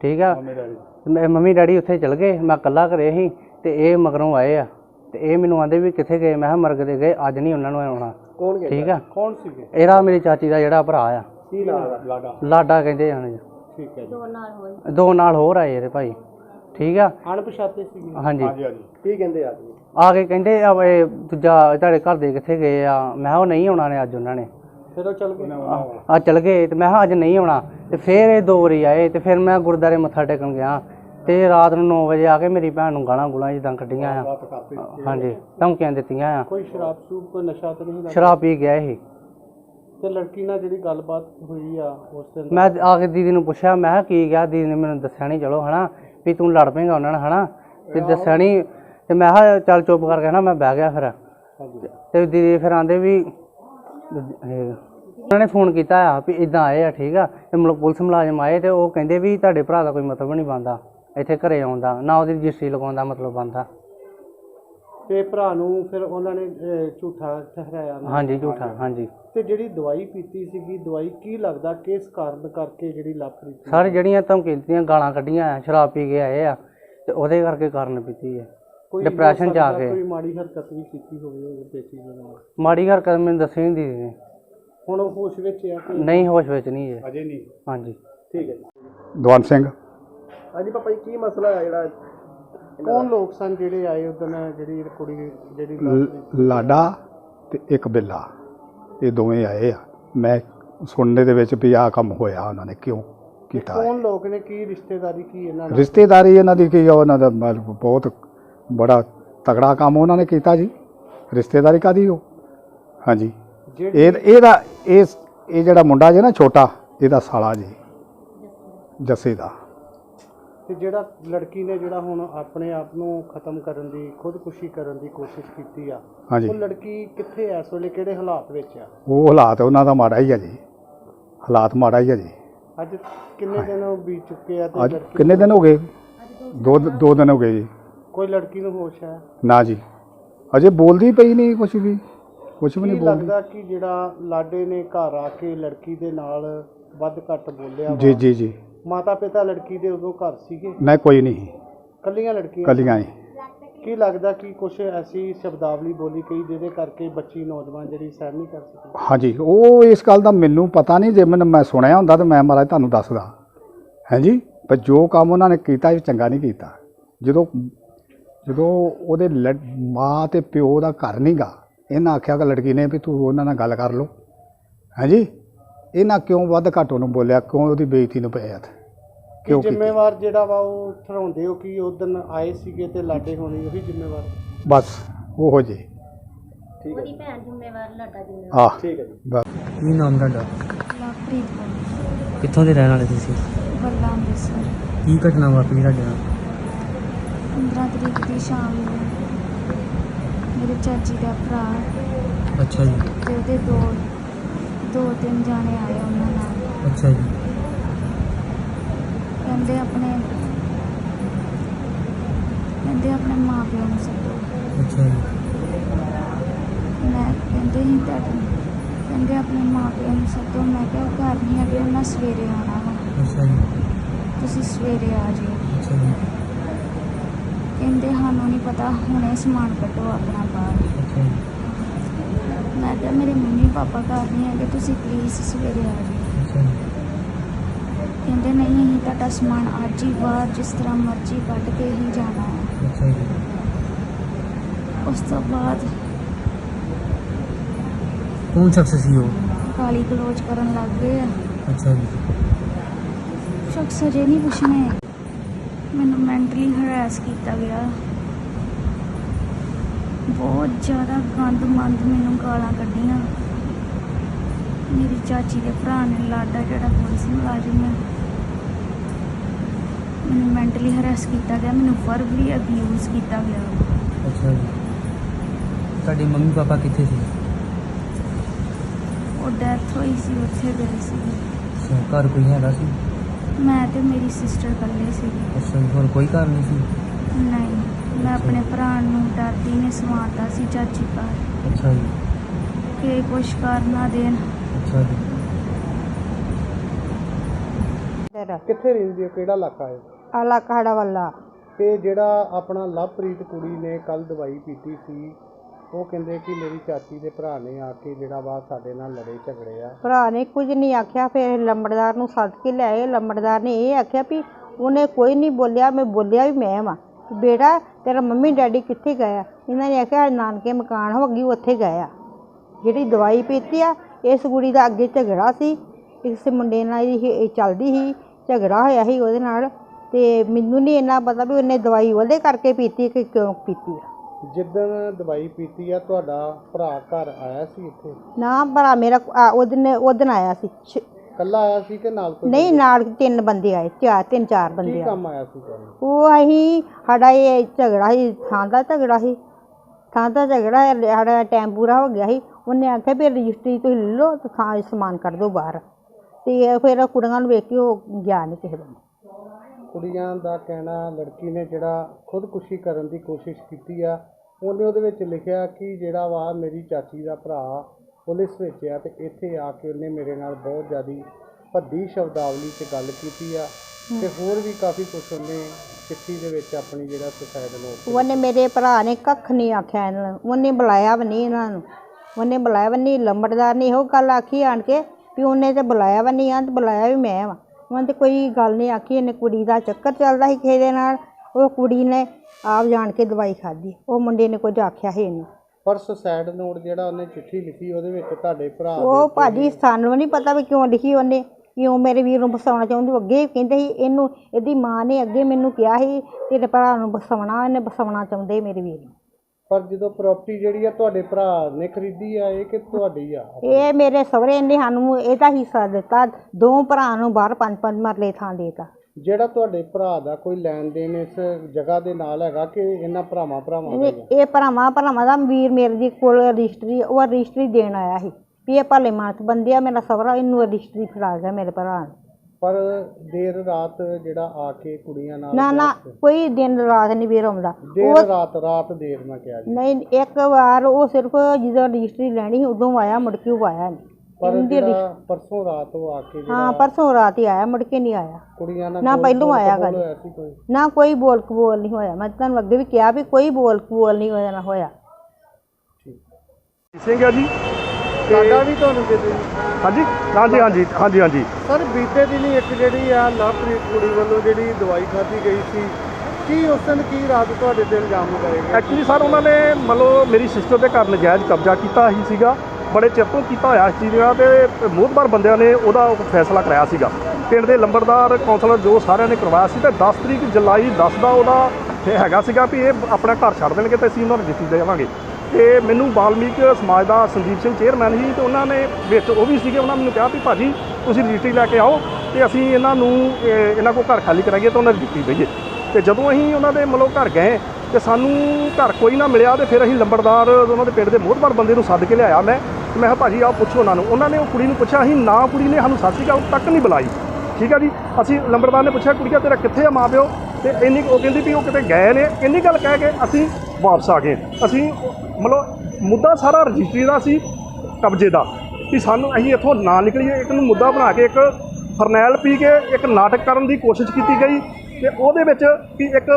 ਠੀਕ ਆ? ਤੇ ਮੇਰੇ ਮੰਮੀ ਡੈਡੀ ਉੱਥੇ ਚਲ ਗਏ ਮੈਂ ਇਕੱਲਾ ਘਰੇ ਸੀ ਤੇ ਇਹ ਮਗਰੋਂ ਆਏ ਆ ਤੇ ਇਹ ਮੈਨੂੰ ਆਂਦੇ ਵੀ ਕਿੱਥੇ ਗਏ? ਮੈਂ ਕਿਹਾ ਮਰਗ ਦੇ ਗਏ ਅੱਜ ਨਹੀਂ ਉਹਨਾਂ ਨੂੰ ਆਉਣਾ। ਕੌਣ ਗਿਆ ਠੀਕ ਆ? ਕੌਣ ਸੀਗੇ? ਇਹਦਾ ਮੇਰੀ ਚਾਚੀ ਦਾ ਜਿਹੜਾ ਭਰਾ ਆ। ਕੀ ਨਾਮ ਹੈ ਲਾਡਾ। ਲਾਡਾ ਕਹਿੰਦੇ ਜਾਣੇ ਠੀਕ ਹੈ ਜੀ। ਦੋ ਨਾਲ ਹੋਰ ਆਏ ਇਹਦੇ ਭਾਈ। ਠੀਕ ਆ? ਅਣਪਛਾਤੇ ਸੀਗੇ? ਹਾਂਜੀ। ਕੀ ਕਹਿੰਦੇ ਆ ਜੀ ਆ ਕੇ ਕਹਿੰਦੇ ਆ ਇਹ ਦੂਜਾ ਤੁਹਾਡੇ ਘਰ ਦੇ ਕਿੱਥੇ ਗਏ ਆ? ਮੈਂ ਕਿਹਾ ਉਹ ਨਹੀਂ ਆਉਣਾ ਨੇ ਅੱਜ ਉਹਨਾਂ ਨੇ। ਫਿਰ ਉਹ ਚੱਲ ਗਏ। ਆ ਚਲ ਗਏ ਤੇ ਮੈਂ ਕਿਹਾ ਅੱਜ ਨਹੀਂ ਆਉਣਾ। ਤੇ ਫਿਰ ਇਹ ਦੋ ਵਾਰੀ ਆਏ ਤੇ ਫਿਰ ਮੈਂ ਗੁਰਦਾਰੇ ਮੱਥਾ ਟੇਕਣ ਗਿਆ। ਤੇ ਰਾਤ ਨੂੰ 9 ਵਜੇ ਆ ਕੇ ਮੇਰੀ ਭੈਣ ਨੂੰ ਗਾਲਾਂ ਗੁਲਾਂ ਜਿੱਦਾਂ ਕੱਢੀਆਂ ਆ। ਹਾਂਜੀ ਧਮਕੀਆਂ ਦਿੱਤੀਆਂ ਆ। ਕੋਈ ਸ਼ਰਾਬ ਸ਼ੂਬ ਕੋਈ ਨਸ਼ਾ ਤਾਂ ਨਹੀਂ ਸ਼ਰਾਬ ਪੀ ਗਿਆ ਇਹ। ਤੇ ਲੜਕੀ ਨਾਲ ਜਿਹੜੀ ਗੱਲਬਾਤ ਹੋਈ ਆ ਉਸ ਦਿਨ ਮੈਂ ਆ ਕੇ ਦੀਦੀ ਨੂੰ ਪੁੱਛਿਆ ਮੈਂ ਕਿਹਾ ਕੀ ਗਿਆ? ਦੀਦੀ ਨੇ ਮੈਨੂੰ ਦੱਸਿਆ ਨਹੀਂ ਚਲੋ ਹਨਾ ਵੀ ਤੂੰ ਲੜ ਪਏਗਾ ਉਹਨਾਂ ਨਾਲ ਹਨਾ। ਤੇ ਦੱਸਿਆ ਨਹੀਂ ਤੇ ਮੈਂ ਕਿਹਾ ਚੱਲ ਚੁੱਪ ਕਰਕੇ ਨਾ ਮੈਂ ਬਹਿ ਗਿਆ ਫਿਰ। ਤੇ ਦੀਦੀ ਫਿਰ ਆਂਦੇ ਵੀ ਉਹਨਾਂ ਨੇ ਫੋਨ ਕੀਤਾ ਆ ਵੀ ਇਦਾਂ ਆਏ ਆ ਠੀਕ ਆ? ਤੇ ਮੁਲ- ਪੁਲਿਸ ਮੁਲਾਜ਼ਮ ਆਏ ਤੇ ਉਹ ਕਹਿੰਦੇ ਵੀ ਤੁਹਾਡੇ ਭਰਾ ਦਾ ਕੋਈ ਮਤਲਬ ਨਹੀਂ ਬਣਦਾ ਇੱਥੇ ਘਰੇ ਆਉਂਦਾ ਨਾ ਉਹਦੀ ਰਜਿਸਟਰੀ ਲਗਾਉਣ ਦਾ ਮਤਲਬ ਬਣਦਾ। ਤੇ ਭਰਾ ਨੂੰ ਫਿਰ ਉਹਨਾਂ ਨੇ ਅਹ, ਝੂਠਾ ਠਹਿਰਾਇਆ ਨਾ। ਹਾਂਜੀ ਝੂਠਾ ਹਾਂਜੀ। ਤੇ ਜਿਹੜੀ ਦਵਾਈ ਪੀਤੀ ਸੀਗੀ ਦਵਾਈ ਕੀ ਲੱਗਦਾ ਕਿਸ ਕਾਰਨ ਕਰਕੇ ਜਿਹੜੀ ਲਵਪ੍ਰੀਤ ਸਾਰੇ ਜਿਹੜੀਆਂ ਧਮਕੀਆਂ ਦਿੱਤੀਆਂ ਗਾਲਾਂ ਕੱਢੀਆਂ ਆ ਸ਼ਰਾਬ ਪੀ ਕੇ ਆਏ ਆ ਤੇ ਉਹਦੇ ਕਰਕੇ ਕਾਰਨ ਪੀਤੀ ਹੈ ਕੋਈ ਡਿਪਰੈਸ਼ਨ ਚ ਆ ਸਕਦਾ ਕੇ। ਕੋਈ ਮਾੜੀ ਹਰਕਤ ਵੀ ਕੀਤੀ ਹੋਵੇ ਉਹ ਬੇਟੀ ਦੇ ਨਾਲ ਮਾੜੀ ਹਰਕਤ ਮੈਨੂੰ ਦੱਸੀ ਨਹੀਂ ਦੀਦੀ ਨੇ ਹੁਣ ਉਹ ਹੋਸ਼ ਵਿੱਚ ਆ ਕਿ ਨਹੀਂ ਹੋਸ਼ ਵਿੱਚ ਨਹੀਂ ਹੈ ਅਜੇ ਨਹੀਂ। ਹਾਂਜੀ। ਠੀਕ ਹੈ। ਜੀ ਦਵੰਤ ਸਿੰਘ। ਹਾਂਜੀ ਪਾਪਾ ਜੀ ਕੀ ਮਸਲਾ ਹੈ ਜਿਹੜਾ ਕੌਣ ਲੋਕ ਸਨ ਜਿਹੜੇ ਆਏ ਉਦੋਂ ਜਿਹੜੀ ਕੁੜੀ ਜਿਹੜੀ ਲ- ਲਾਡਾ ਤੇ ਇੱਕ ਬਿੱਲਾ। ਇਹ ਦੋਵੇਂ ਆਏ ਆ। ਮੈਂ ਸੁਣਨੇ ਦੇ ਵਿੱਚ ਵੀ ਆਹ ਕੰਮ ਹੋਇਆ ਉਹਨਾਂ ਨੇ ਕਿਉਂ ਕੀਤਾ ਹੈ। ਕੌਣ ਲੋਕ ਨੇ? ਕੀ ਰਿਸ਼ਤੇਦਾਰੀ ਕੀ ਇਹਨਾਂ ਨਾਲ? ਰਿਸ਼ਤੇਦਾਰੀ ਇਹਨਾਂ ਦੀ ਕੀ ਆ, ਉਹਨਾਂ ਦਾ ਮਤਲਬ ਬਹੁਤ ਬੜਾ ਤਗੜਾ ਕੰਮ ਉਹਨਾਂ ਨੇ ਕੀਤਾ ਜੀ। ਰਿਸ਼ਤੇਦਾਰੀ ਕਾਦੀ ਉਹ? ਹਾਂਜੀ। ਇਹ ਇਹਦਾ ਇਹ ਇਹ ਜਿਹੜਾ ਮੁੰਡਾ ਜੇ ਨਾ ਛੋਟਾ ਇਹਦਾ ਸਾਲਾ ਜੀ। ਜੱਸੇ ਦਾ। ਤੇ ਜਿਹੜਾ ਲੜਕੀ ਨੇ ਜਿਹੜਾ ਹੁਣ ਆਪਣੇ ਆਪ ਨੂੰ ਖਤਮ ਕਰਨ ਦੀ ਖੁਦਕੁਸ਼ੀ ਕਰਨ ਦੀ ਕੋਸ਼ਿਸ਼ ਕੀਤੀ ਆ ਹਾਂਜੀ। ਉਹ ਲੜਕੀ ਕਿੱਥੇ ਐ? ਇਸ ਵੇਲੇ ਕਿਹੜੇ ਹਾਲਾਤ ਵਿੱਚ ਆ? ਉਹ ਹਾਲਾਤ ਉਹਨਾਂ ਦਾ ਮਾੜਾ ਹੀ ਆ ਜੀ। ਹਾਲਾਤ ਮਾੜਾ ਹੀ ਆ ਜੀ। ਅੱਜ ਕਿੰਨੇ ਦਿਨ ਉਹ ਬੀਤ ਚੁੱਕੇ ਆ ਤੇ ਅੱਜ ਲੜਕੀ ਕਿੰਨੇ ਦਿਨ ਹੋ ਗਏ? ਦੋ ਦੋ ਦਿਨ ਹੋ ਗਏ ਜੀ। ਕੋਈ ਲੜਕੀ ਨੂੰ ਹੋਸ਼ ਹੈ? ਨਾ ਜੀ। ਅਜੇ ਬੋਲਦੀ ਪਈ ਨਹੀਂ ਕੁਝ ਵੀ। ਕੁਝ ਵੀ ਕੀ ਨਹੀਂ ਬੋਲਦੀ। ਲੱਗਦਾ ਕਿ ਜਿਹੜਾ ਲਾਡੇ ਨੇ ਘਰ ਆ ਕੇ ਲੜਕੀ ਦੇ ਨਾਲ ਵੱਧ ਘੱਟ ਬੋਲਿਆ ਜੀ। ਜੀ ਜੀ। ਮਾਤਾ ਪਿਤਾ ਲੜਕੀ ਦੇ ਉਦੋਂ ਘਰ ਸੀਗੇ? ਨਹੀਂ ਕੋਈ ਨਹੀਂ। ਕੱਲੀਆਂ ਲੜਕੀਆਂ? ਕਲੀਆਂ ਹੀ। ਕੀ ਲੱਗਦਾ ਕਿ ਕੁਝ ਐਸੀ ਸ਼ਬਦਾਵਲੀ ਬੋਲੀ ਗਈ ਜਿਹਦੇ ਕਰਕੇ ਬੱਚੀ ਨੌਜਵਾਨ ਜਿਹੜੀ ਸਹਿਣ ਨਹੀਂ ਕਰ ਸਕੀ? ਹਾਂਜੀ ਉਹ ਇਸ ਗੱਲ ਦਾ ਮੈਨੂੰ ਪਤਾ ਨਹੀਂ। ਜੇ ਮੈਨੂੰ ਮੈਂ ਸੁਣਿਆ ਹੁੰਦਾ ਤਾਂ ਮੈਂ ਮਹਾਰਾਜ ਤੁਹਾਨੂੰ ਦੱਸਦਾ। ਹਾਂਜੀ ਪਰ ਜੋ ਕੰਮ ਉਹਨਾਂ ਨੇ ਕੀਤਾ ਇਹ ਚੰਗਾ ਨਹੀਂ ਕੀਤਾ। ਜਦੋਂ ਜਦੋਂ ਉਹਦੇ ਲੜ- ਮਾਂ ਤੇ ਪਿਓ ਦਾ ਘਰ ਨਹੀਂਗਾ ਇਹਨਾਂ ਆਖਿਆ ਕਿ ਲੜਕੀ ਨੇ ਵੀ ਤੂੰ ਉਹਨਾਂ ਨਾਲ ਗੱਲ ਕਰ ਲਓ। ਹਾਂਜੀ ਇਹਨਾਂ ਕਿਉਂ ਵੱਧ ਘੱਟ ਉਹਨੂੰ ਬੋਲਿਆ? ਕਿਉਂ ਉਹਦੀ ਬੇਇੱਜ਼ਤੀ ਨੂੰ ਪਿਆ ਹੱਥ? ਕੀ ਕਿਉਂ ਕੀਤੀ? ਜ਼ਿੰਮੇਵਾਰ ਜਿਹੜਾ ਵਾ ਉਹ ਠਹਿਰਾਉਂਦੇ ਹੋ ਕਿ ਉਸ ਦਿਨ ਆਏ ਸੀਗੇ ਤੇ ਲਾਡੇ ਹੋਣੀ ਉਹੀ ਜ਼ਿੰਮੇਵਾਰ? ਬਸ ਉਹੋ ਜੇ ਠੀਕ ਹੈ। ਉਹਦੀ ਭੈਣ ਜ਼ਿੰਮੇਵਾਰ ਲਾਡਾ ਜ਼ਿੰਮੇਵਾਰ। ਆਹ ਠੀਕ ਹੈ ਜੀ। ਬਸ। ਕੀ ਨਾਮ ਤੁਹਾਡਾ? ਲਵਪ੍ਰੀਤ ਕਿੱਥੋਂ ਦੇ ਰਹਿਣ ਵਾਲੇ ਤੁਸੀਂ? ਬੱਲਾ ਅੰਮ੍ਰਿਤਸਰ ਕੀ ਘਟਨਾ ਵਾਪਰੀ ਤੁਹਾਡੇ ਨਾਲ? 15 ਤਰੀਕ ਦੀ ਸ਼ਾਮ ਨੂੰ ਮੇਰੇ ਚਾਚੀ ਦਾ ਭਰਾ ਅੱਛਾ ਜੀ। ਤੇ ਉਹਦੇ ਦੋ ਦੋ ਤਿੰਨ ਜਾਣੇ ਆਏ ਉਹਨਾਂ ਨਾਲ। ਅੱਛਾ ਜੀ। ਕਹਿੰਦੇ ਆਪਣੇ ਕਹਿੰਦੇ ਆਪਣੇ ਮਾਂ ਪਿਓ ਨੂੰ ਸੱਦੋ। ਅੱਛਾ ਜੀ। ਮੈਂ ਕਹਿੰਦੇ ਹੀ ਤੁਹਾਡੇ ਕਹਿੰਦੇ ਆਪਣੇ ਮਾਂ ਪਿਓ ਨੂੰ ਸੱਦੋ। ਮੈਂ ਕਿਹਾ ਉਹ ਘਰ ਨਹੀਂ ਹੈਗੇ ਉਹਨਾਂ ਸਵੇਰੇ ਆਉਣਾ ਵਾ। ਅੱਛਾ ਜੀ। ਤੁਸੀਂ ਸਵੇਰੇ ਆ ਜਿਓ। ਅੱਛਾ ਜੀ। ਕਹਿੰਦੇ ਸਾਨੂੰ ਨਹੀਂ ਪਤਾ ਹੁਣੇ ਸਮਾਨ ਕੱਢੋ ਆਪਣਾ ਬਾਹਰ। ਜੀ ਮੈਂ ਕਿਹਾ ਮੇਰੇ ਮੰਮੀ ਪਾਪਾ ਘਰ ਨਹੀਂ ਹੈਗੇ ਤੁਸੀਂ ਪਲੀਜ਼ ਸਵੇਰੇ ਆ ਜਾਓ। ਜੀ ਕਹਿੰਦੇ ਨਹੀਂ ਅਸੀਂ ਤੁਹਾਡਾ ਸਮਾਨ ਅੱਜ ਹੀ ਬਾਹਰ ਜਿਸ ਤਰ੍ਹਾਂ ਮਰਜ਼ੀ ਕੱਢ ਕੇ ਹੀ ਜਾਣਾ ਹੈ। ਜੀ ਉਸ ਤੋਂ ਬਾਅਦ ਕੌਣ ਸ਼ਖਸ ਸੀ ਉਹ? ਗਾਲੀ ਗਲੋਚ ਕਰਨ ਲੱਗ ਗਏ ਆ। ਅੱਛਾ ਜੀ। ਸ਼ਖਸ ਅਜੇ ਨਹੀਂ ਪੁੱਛਣੇ। ਮੈਨੂੰ ਮੈਂਟਲੀ ਹਰਾਸ ਕੀਤਾ ਗਿਆ। ਬਹੁਤ ਜ਼ਿਆਦਾ ਗੰਦ ਮੰਦ ਮੈਨੂੰ ਗਾਲਾਂ ਕੱਢੀਆਂ। ਮੇਰੀ ਚਾਚੀ ਦੇ ਭਰਾ ਨੇ ਲਾਡਾ ਜਿਹੜਾ ਪੁਲਿਸ ਮੁਲਾਜ਼ਮ ਹੈ ਮੈਨੂੰ ਮੈਂਟਲੀ ਹਰਾਸ ਕੀਤਾ ਗਿਆ ਮੈਨੂੰ ਵਰਬਲੀ ਅਬਿਊਜ਼ ਕੀਤਾ ਗਿਆ। ਅੱਛਾ ਜੀ। ਤੁਹਾਡੇ ਮੰਮੀ ਪਾਪਾ ਕਿੱਥੇ ਸੀ? ਉਹ ਡੈਥ ਹੋਈ ਸੀ ਉੱਥੇ ਗਏ ਸੀ। ਅੱਛਾ ਘਰ ਕੋਈ ਹੈਗਾ ਸੀ? ਮੈਂ ਤੇ ਮੇਰੀ ਸਿਸਟਰ ਇਕੱਲੇ ਸੀ ਅੱਛਾ ਹੋਰ ਕੋਈ ਘਰ ਨਹੀਂ ਸੀ? ਨਹੀਂ ਮੈਂ ਆਪਣੇ ਭਰਾ ਨੂੰ ਦਾਦੀ ਨੇ ਸਵਾਤਾ ਸੀ ਚਾਚੀ ਘਰ। ਅੱਛਾ ਜੀ। ਕਿ ਕੁਛ ਕਰ ਨਾ ਦੇਣ। ਅੱਛਾ ਜੀ। ਕਿੱਥੇ ਰਹਿੰਦੀ ਹੋ? ਕਿਹੜਾ ਇਲਾਕਾ ਹੈ? ਇਲਾਕਾ ਸਾਡਾ ਵੱਲਾ। ਤੇ ਜਿਹੜਾ ਆਪਣਾ ਲਵਪ੍ਰੀਤ ਕੁੜੀ ਨੇ ਕੱਲ ਦਵਾਈ ਪੀਤੀ ਸੀ ਉਹ ਕਹਿੰਦੇ ਕਿ ਮੇਰੀ ਚਾਚੀ ਦੇ ਭਰਾ ਨੇ ਆ ਕੇ ਜਿਹੜਾ ਵਾ ਸਾਡੇ ਨਾਲ ਲੜੇ ਝਗੜੇ ਆ। ਭਰਾ ਨੇ ਕੁਝ ਨਹੀਂ ਆਖਿਆ, ਫਿਰ ਲੰਬੜਦਾਰ ਨੂੰ ਸੱਦ ਕੇ ਲਿਆਏ ਲੰਬੜਦਾਰ ਨੇ ਇਹ ਆਖਿਆ ਵੀ ਉਹਨੇ ਕੋਈ ਨਹੀਂ ਬੋਲਿਆ, ਮੈਂ ਬੋਲਿਆ ਵੀ ਮੈਂ ਵਾਂ। ਬੇਟਾ, ਤੇਰਾ ਮੰਮੀ ਡੈਡੀ ਕਿੱਥੇ ਗਏ ਆ? ਇਹਨਾਂ ਨੇ ਆਖਿਆ, ਨਾਨਕੇ ਮਕਾਨ ਹੋ ਗਈ ਉੱਥੇ ਗਏ ਆ। ਜਿਹੜੀ ਦਵਾਈ ਪੀਤੀ ਆ, ਇਸ ਕੁੜੀ ਦਾ ਅੱਗੇ ਝਗੜਾ ਸੀ। ਇਸ ਮੁੰਡੇ ਨਾਲ ਇਹ ਚੱਲਦੀ ਸੀ, ਝਗੜਾ ਹੋਇਆ ਸੀ ਉਹਦੇ ਨਾਲ। ਤੇ ਮੈਨੂੰ ਨਹੀਂ ਇੰਨਾ ਪਤਾ ਵੀ ਉਹਨੇ ਦਵਾਈ ਉਹਦੇ ਕਰਕੇ ਪੀਤੀ ਕਿ ਕਿਉਂ ਪੀਤੀ ਆ। ਜਿੱਦਣ ਦਵਾਈ ਪੀਤੀ ਆ ਤੁਹਾਡਾ ਭਰਾ ਘਰ ਆਇਆ ਸੀ ਇੱਥੇ? ਨਾ ਭਰਾ ਮੇਰਾ ਆ, ਉਹਦਨ ਉਹਦਨ ਆਇਆ ਸੀ। ਛ- ਕੱਲਾ ਆਇਆ ਸੀ ਕਿ ਨਾਲ ਕੋਈ ਨਹੀਂ ਨਾਲ ਤਿੰਨ ਬੰਦੇ ਆਏ ਚਾਰ ਤਿੰਨ ਚਾਰ ਬੰਦੇ ਕੀ ਆਏ। ਕੰਮ ਆਇਆ ਸੀ ਉਹ ਅਸੀਂ ਸਾਡਾ ਇਹ ਝਗੜਾ ਸੀ ਥਾਂ ਦਾ ਝਗੜਾ ਸੀ। ਥਾਂ ਦਾ ਝਗੜਾ ਹੈ, ਸਾਡਾ ਟਾਈਮ ਪੂਰਾ ਹੋ ਗਿਆ ਸੀ। ਉਹਨੇ ਆਖਿਆ ਵੀ ਰਜਿਸਟਰੀ ਤੁਸੀਂ ਲੈ ਲਓ ਤੇ ਥਾਂ ਸਮਾਨ ਕੱਢ ਦਿਓ ਬਾਹਰ। ਤੇ ਫਿਰ ਕੁੜੀਆਂ ਨੂੰ ਵੇਖ ਕੇ ਉਹ ਗਿਆ ਨਹੀਂ ਕਿਸੇ ਬੰਦੇ। ਕੁੜੀਆਂ ਦਾ ਕਹਿਣਾ ਲੜਕੀ ਨੇ ਜਿਹੜਾ ਖੁਦਕੁਸ਼ੀ ਕਰਨ ਦੀ ਕੋਸ਼ਿਸ਼ ਕੀਤੀ ਆ ਉਹਨੇ ਉਹਦੇ ਵਿੱਚ ਲਿਖਿਆ ਕਿ ਜਿਹੜਾ ਵਾ ਮੇਰੀ ਚਾਚੀ ਦਾ ਭਰਾ ਪੁਲਿਸ ਵਿੱਚ ਆ ਤੇ ਇੱਥੇ ਆ ਕੇ ਉਹਨੇ ਮੇਰੇ ਨਾਲ ਬਹੁਤ ਜ਼ਿਆਦੀ ਭੱਦੀ ਸ਼ਬਦਾਵਲੀ 'ਚ ਗੱਲ ਕੀਤੀ ਆ ਤੇ ਹੋਰ ਵੀ ਕਾਫੀ ਕੁਝ ਉਹਨੇ ਚਿੱਠੀ ਦੇ ਵਿੱਚ ਆਪਣੀ ਜਿਹੜਾ ਸੁਸਾਇਡ ਨੋਟ ਉਹਨੇ ਮੇਰੇ ਭਰਾ ਨੇ ਕੱਖ ਨਹੀਂ ਆਖਿਆ ਇਹਨਾਂ ਨੂੰ। ਉਹਨੇ ਬੁਲਾਇਆ ਵੀ ਨਹੀਂ ਇਹਨਾਂ ਨੂੰ। ਉਹਨੇ ਬੁਲਾਇਆ ਵੀ ਨਹੀਂ ਲੰਬੜਦਾਰ ਨੇ ਇਹੋ ਗੱਲ ਆਖੀ ਆਣ ਕੇ ਵੀ ਉਹਨੇ ਤੇ ਬੁਲਾਇਆ ਵੀ ਨਹੀਂ ਆਂ ਤੇ ਬੁਲਾਇਆ ਵੀ ਮੈਂ ਵਾਂ। ਉਹਨੇ ਤੇ ਕੋਈ ਗੱਲ ਨਹੀਂ ਆਖੀ ਇਹਨੇ ਕੁੜੀ ਦਾ ਚੱਕਰ ਚੱਲਦਾ ਸੀ ਕਿਸੇ ਦੇ ਨਾਲ। ਉਹ ਕੁੜੀ ਨੇ ਆਪ ਜਾਣ ਕੇ ਦਵਾਈ ਖਾਧੀ ਉਹ ਮੁੰਡੇ ਨੇ ਕੁਝ ਆਖਿਆ ਹੈ ਨਹੀਂ। ਪਰ ਸੁਸਾਈਡ ਨੋਟ ਜਿਹੜਾ ਉਹਨੇ ਚਿੱਠੀ ਲਿਖੀ ਉਹਦੇ ਵਿੱਚ ਤੁਹਾਡੇ ਭਰਾ ਦੇ ਉਹ ਭਾਜੀ ਸਾਨੂੰ ਨਹੀਂ ਪਤਾ ਵੀ ਕਿਉਂ ਲਿਖੀ ਉਹਨੇ ਕਿਉਂ ਮੇਰੇ ਵੀਰ ਨੂੰ ਬਸਾਉਣਾ ਚਾਹੁੰਦੀ ਅੱਗੇ ਕਹਿੰਦੇ ਸੀ ਇਹਨੂੰ ਇਹਦੀ ਮਾਂ ਨੇ ਅੱਗੇ ਮੈਨੂੰ ਕਿਹਾ ਸੀ ਤੇਰੇ ਭਰਾ ਨੂੰ ਬਸਾਉਣਾ ਇਹਨੇ ਬਸਾਉਣਾ ਚਾਹੁੰਦੇ ਮੇਰੇ ਵੀਰ ਨੂੰ। ਪਰ ਜਦੋਂ ਪ੍ਰਾਪਰਟੀ ਜਿਹੜੀ ਆ ਤੁਹਾਡੇ ਭਰਾ ਨੇ ਖਰੀਦੀ ਆ ਇਹ ਕਿ ਤੁਹਾਡੀ ਆ? ਇਹ ਮੇਰੇ ਸਹੁਰੇ ਨੇ ਸਾਨੂੰ ਇਹਦਾ ਹਿੱਸਾ ਦਿੱਤਾ ਦੋ ਭਰਾ ਨੂੰ ਬਾਹਰ ਪੰਜ ਪੰਜ ਮਰਲੇ ਥਾਂ ਦੇਤਾ। ਜਿਹੜਾ ਤੁਹਾਡੇ ਭਰਾ ਦਾ ਕੋਈ ਲੈਣ ਦੇਣ ਇਸ ਜਗ੍ਹਾ ਦੇ ਨਾਲ ਹੈਗਾ ਕਿ ਇਹਨਾਂ ਭਰਾਵਾਂ ਭਰਾਵਾਂ ਦਾ ਹੀ? ਇਹ ਭਰਾਵਾਂ ਭਰਾਵਾਂ ਦਾ ਵੀਰ ਮੇਰੇ ਦੀ ਕੋਲ ਰਜਿਸਟਰੀ ਉਹ ਰਜਿਸਟਰੀ ਦੇਣ ਆਇਆ ਸੀ ਵੀ ਇਹ ਭਲੇ ਮਾਨਸ ਬੰਦੇ ਆ ਮੇਰਾ ਸਹੁਰਾ ਇਹਨੂੰ ਰਜਿਸਟਰੀ ਫੜਾ ਗਿਆ ਮੇਰੇ ਭਰਾ ਨੂੰ। ਪਰ ਦੇਰ ਰਾਤ ਜਿਹੜਾ ਆ ਕੇ ਕੁੜੀਆਂ ਨਾਲ ਨਾ ਨਾ ਕੋਈ ਦਿਨ ਰਾਤ ਨਹੀਂ ਵੀਰ ਆਉਂਦਾ। ਦੇਰ ਰਾਤ ਰਾਤ ਦੇਰ ਮੈਂ ਕਿਹਾ ਜੀ। ਨਹੀਂ ਇੱਕ ਵਾਰ ਉਹ ਸਿਰਫ ਜਦੋਂ ਰਜਿਸਟਰੀ ਲੈਣੀ ਸੀ ਉਦੋਂ ਆਇਆ ਮੁੜ ਕੇ ਉਹ ਆਇਆ ਨਹੀਂ। ਪਰ ਜਿਹੜਾ ਪਰਸੋਂ ਰਾਤ ਉਹ ਆ ਕੇ ਹਾਂ ਜਿਹੜਾ ਪਰਸੋਂ ਰਾਤ ਹੀ ਆਇਆ ਮੁੜ ਕੇ ਨਹੀਂ ਆਇਆ। ਕੁੜੀਆਂ ਨਾਲ ਨਾ ਪਹਿਲੋਂ ਆਇਆ ਕਬੋਲ ਗਾ। ਹੋਇਆ ਸੀ ਕੋਈ? ਨਾ ਕੋਈ ਬੋਲ ਕਬੋਲ ਨਹੀਂ ਹੋਇਆ। ਮੈਂ ਤੁਹਾਨੂੰ ਅੱਗੇ ਵੀ ਕਿਹਾ ਵੀ ਕੋਈ ਬੋਲ ਕਬੋਲ ਨਹੀਂ ਹੋਇਆ ਨਾ ਹੋਇਆ। ਸਿੰਘ ਆ ਜੀ। ਸਾਡਾ ਵੀ ਤੁਹਾਨੂੰ ਦੇ ਦੇ ਹਾਂਜੀ ਹਾਂਜੀ ਹਾਂਜੀ ਹਾਂਜੀ ਹਾਂਜੀ। ਸਰ ਬੀਤੇ ਦਿਨੀ ਇੱਕ ਜਿਹੜੀ ਆ ਲਵਪ੍ਰੀਤ ਕੁੜੀ ਵੱਲੋਂ ਜਿਹੜੀ ਦਵਾਈ ਖਾਧੀ ਗਈ ਸੀ ਕੀ ਉਸ ਦਿਨ ਕੀ ਰਾਤ ਤੁਹਾਡੇ ਤੇ ਇਲਜ਼ਾਮ ਲਗਾਏਗਾ ਐਕਚੁਅਲੀ ਸਰ ਉਹਨਾਂ ਨੇ ਮਤਲਬ ਮੇਰੀ ਸਿਸਟਰ ਦੇ ਘਰ ਨਜਾਇਜ਼ ਕਬਜ਼ਾ ਕੀਤਾ ਹੀ ਸੀਗਾ। ਬੜੇ ਚਿਰ ਤੋਂ ਕੀਤਾ ਹੋਇਆ ਇਸ ਚੀਜ਼ ਦਾ ਤੇ ਮੋਹਤਬਾਰ ਬੰਦਿਆਂ ਨੇ ਉਹਦਾ ਫੈਸਲਾ ਕਰਾਇਆ ਸੀਗਾ। ਪਿੰਡ ਦੇ ਲੰਬੜਦਾਰ ਕੌਂਸਲਰ ਜੋ ਸਾਰਿਆਂ ਨੇ ਕਰਵਾਇਆ ਸੀ ਤੇ 10 ਤਰੀਕ ਜੁਲਾਈ 10 ਦਾ ਉਹਦਾ ਇਹ ਹੈਗਾ ਸੀਗਾ ਵੀ ਇਹ ਆਪਣਾ ਘਰ ਛੱਡ ਦੇਣਗੇ ਤੇ ਅਸੀਂ ਉਹਨਾਂ ਨੂੰ ਜਿੱਤੀ ਦੇਵਾਂਗੇ। ਤੇ ਮੈਨੂੰ ਬਾਲਮੀਕ ਸਮਾਜ ਦਾ ਸੰਦੀਪ ਸਿੰਘ ਚੇਅਰਮੈਨ ਸੀ ਤੇ ਉਹਨਾਂ ਨੇ ਵਿੱਚ ਉਹ ਵੀ ਸੀਗੇ, ਉਹਨਾਂ ਮੈਨੂੰ ਕਿਹਾ ਵੀ ਭਾਜੀ ਤੁਸੀਂ ਰਜਿਸਟਰੀ ਲੈ ਕੇ ਆਓ ਤੇ ਅਸੀਂ ਇਹਨਾਂ ਨੂੰ ਇਹਨਾਂ ਕੋਲ ਘਰ ਖਾਲੀ ਕਰਾਈਏ ਤਾਂ ਉਹਨਾਂ ਦੀ ਰਜਿਸਟਰੀ ਦਈਏ। ਤੇ ਜਦੋਂ ਅਸੀਂ ਉਹਨਾਂ ਦੇ ਮਤਲਬ ਘਰ ਗਏ ਤੇ ਸਾਨੂੰ ਘਰ ਕੋਈ ਨਾ ਮਿਲਿਆ ਤੇ ਫਿਰ ਅਸੀਂ ਲੰਬੜਦਾਰ ਉਹਨਾਂ ਦੇ ਪਿੰਡ ਦੇ ਮੋਹਤਬਾਰ ਬੰਦੇ ਨੂੰ ਸੱਦ ਕੇ ਲਿਆਇਆ ਮੈਂ। ਮੈਂ ਕਿਹਾ ਭਾਜੀ, ਆਓ ਪੁੱਛੋ ਉਹਨਾਂ ਨੂੰ। ਉਹਨਾਂ ਨੇ ਉਹ ਕੁੜੀ ਨੂੰ ਪੁੱਛਿਆ, ਅਸੀਂ ਨਾ ਕੁੜੀ ਨੇ ਸਾਨੂੰ ਸਤਿ ਸ਼੍ਰੀ ਅਕਾਲ ਤੱਕ ਨਹੀਂ ਬੁਲਾਈ। ਠੀਕ ਆ ਜੀ? ਅਸੀਂ ਲੰਬੜਦਾਰ ਨੇ ਪੁੱਛਿਆ, ਕੁੜੀਆ, ਤੇਰਾ ਕਿੱਥੇ ਆ ਮਾਂ ਪਿਓ ਤੇ ਇੰਨੀ ਉਹ ਕਹਿੰਦੀ ਵੀ ਉਹ ਕਿਤੇ ਗਏ ਨੇ। ਇੰਨੀ ਗੱਲ ਕਹਿ ਕੇ ਅਸੀਂ ਵਾਪਸ ਆ ਗਏ। ਅਸੀਂ ਮਤਲਬ ਮੁੱਦਾ ਸਾਰਾ ਰਜਿਸਟਰੀ ਦਾ ਸੀ, ਕਬਜ਼ੇ ਦਾ। ਵੀ ਸਾਨੂੰ ਅਸੀਂ ਇੱਥੋਂ ਨਾ ਨਿਕਲੀਏ। ਇੱਕ ਨੂੰ ਮੁੱਦਾ ਬਣਾ ਕੇ ਇੱਕ ਫਰਨੈਲ ਪੀ ਕੇ ਇੱਕ ਨਾਟਕ ਕਰਨ ਦੀ ਕੋਸ਼ਿਸ਼ ਕੀਤੀ ਗਈ। ਤੇ ਉਹਦੇ ਵਿੱਚ ਵੀ ਇੱਕ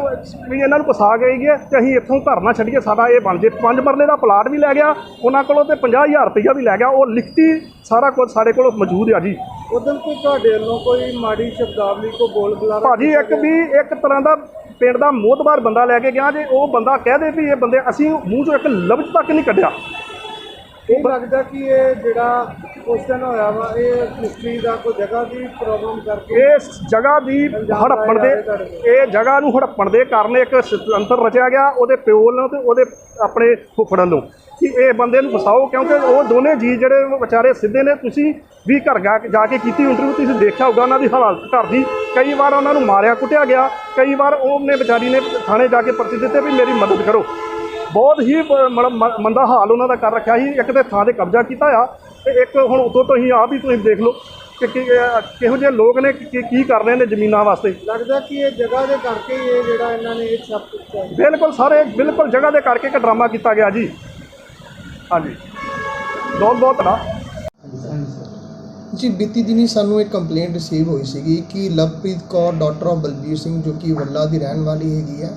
ਵੀ ਇਹਨਾਂ ਨੂੰ ਫਸਾ ਗਈ ਹੈ ਕਿ ਅਸੀਂ ਇੱਥੋਂ ਘਰ ਨਾ ਛੱਡੀਏ ਸਾਡਾ ਇਹ ਬਣ ਜੇ। ਪੰਜ ਮਰਲੇ ਦਾ ਪਲਾਟ ਵੀ ਲੈ ਗਿਆ ਉਹਨਾਂ ਕੋਲੋਂ ਤੇ 50000 ਰੁਪਈਆ ਵੀ ਲੈ ਗਿਆ। ਉਹ ਲਿਖਤੀ ਸਾਰਾ ਕੁਝ ਸਾਡੇ ਕੋਲ ਮੌਜੂਦ ਆ ਜੀ। ਉਦੋਂ ਕੋਈ ਤੁਹਾਡੇ ਵੱਲੋਂ ਕੋਈ ਮਾੜੀ ਸ਼ਬਦਾਵਲੀ ਕੋ ਬੋਲ ਬੁਲਾਰਾ ਭਾਜੀ ਇੱਕ ਵੀ ਇੱਕ ਤਰ੍ਹਾਂ ਦਾ ਪਿੰਡ ਦਾ ਮੋਹਤਬਾਰ ਬੰਦਾ ਲੈ ਕੇ ਗਿਆ ਜੇ ਉਹ ਬੰਦਾ ਕਹਿ ਦੇ ਵੀ ਇਹ ਬੰਦੇ ਅਸੀਂ ਮੂੰਹ ਚੋਂ ਇੱਕ ਲਫ਼ਜ਼ ਤੱਕ ਨਹੀਂ ਕੱਢਿਆ। ਇਹ ਲੱਗਦਾ ਕਿ ਇਹ ਜਿਹੜਾ ਕੁਐਸਚਨ ਹੋਇਆ ਵਾ ਇਹ ਹਿਸਟਰੀ ਦਾ ਕੋਈ ਜਗ੍ਹਾ ਦੀ ਪ੍ਰੋਬਲਮ ਕਰਕੇ ਇਸ ਜਗ੍ਹਾ ਦੀ ਹੜੱਪਣ ਦੇ ਇਹ ਜਗ੍ਹਾ ਨੂੰ ਹੜੱਪਣ ਦੇ ਕਾਰਨ ਇੱਕ ਅੰਤਰ ਰਚਿਆ ਗਿਆ ਉਹਦੇ ਪਿਓ ਨੂੰ ਤੇ ਉਹਦੇ ਆਪਣੇ ਫੁੱਫੜ ਨੂੰ ਕਿ ਇਹ ਬੰਦੇ ਨੂੰ ਫਸਾਓ ਕਿਉਂਕਿ ਉਹ ਦੋਨੇ ਜੀ ਜਿਹੜੇ ਵਿਚਾਰੇ ਸਿੱਧੇ ਨੇ ਤੁਸੀਂ ਵੀ ਘਰ ਜਾ ਕੇ ਕੀਤੀ ਇੰਟਰਵਿਊ ਤੁਸੀਂ ਦੇਖਿਆ ਹੋਊਗਾ ਉਹਨਾਂ ਦੀ ਹਾਲਤ ਘਰ ਦੀ। ਕਈ ਵਾਰ ਉਹਨਾਂ ਨੂੰ ਮਾਰਿਆ ਕੁੱਟਿਆ ਗਿਆ ਕਈ ਵਾਰ ਉਹਨੇ ਵਿਚਾਰੀ ਨੇ ਥਾਣੇ ਜਾ ਕੇ ਪਰਚੇ ਦਿੱਤੇ ਵੀ ਮੇਰੀ ਮਦਦ ਕਰੋ। ਬਹੁਤ ਹੀ ਮਤਲਬ ਮ- ਮੰਦਾ ਹਾਲ ਉਹਨਾਂ ਦਾ ਕਰ ਰੱਖਿਆ ਸੀ। ਇੱਕ ਤੇ ਥਾਂ ਤੇ ਕਬਜ਼ਾ ਕੀਤਾ ਆ ਤੇ ਇੱਕ ਹੁਣ ਉਤੋਂ ਤੋਂ ਹੀ ਆਪ ਹੀ ਤੁਸੀਂ ਦੇਖ ਲਓ ਕਿ ਕਿਹੋ ਜਿਹੇ ਲੋਕ ਨੇ ਕਿ ਕੀ ਕਰ ਰਹੇ ਨੇ ਜ਼ਮੀਨਾਂ ਵਾਸਤੇ। ਲੱਗਦਾ ਕਿ ਇਹ ਜਗ੍ਹਾ ਦੇ ਕਰਕੇ ਹੀ ਇਹ ਜਿਹੜਾ ਇਹਨਾਂ ਨੇ ਇਹ ਸਭ ਕੁਝ ਕੀਤਾ। ਬਿਲਕੁਲ ਸਾਰੇ ਬਿਲਕੁਲ ਜਗ੍ਹਾ ਦੇ ਕਰਕੇ ਇੱਕ ਡਰਾਮਾ ਕੀਤਾ ਗਿਆ ਜੀ। ਹਾਂਜੀ। ਬਹੁਤ ਬਹੁਤ ਨਾ ਜੀ ਬੀਤੀ ਦਿਨੀ ਸਾਨੂੰ ਇੱਕ ਕੰਪਲੇਂਟ ਰਿਸੀਵ ਹੋਈ ਸੀਗੀ ਕਿ ਲਵਪ੍ਰੀਤ ਕੌਰ ਡਾਟਰ ਆਫ ਬਲਬੀਰ ਸਿੰਘ ਜੋ ਕਿ ਵੱਲਾ ਦੀ ਰਹਿਣ ਵਾਲੀ ਹੈਗੀ ਆ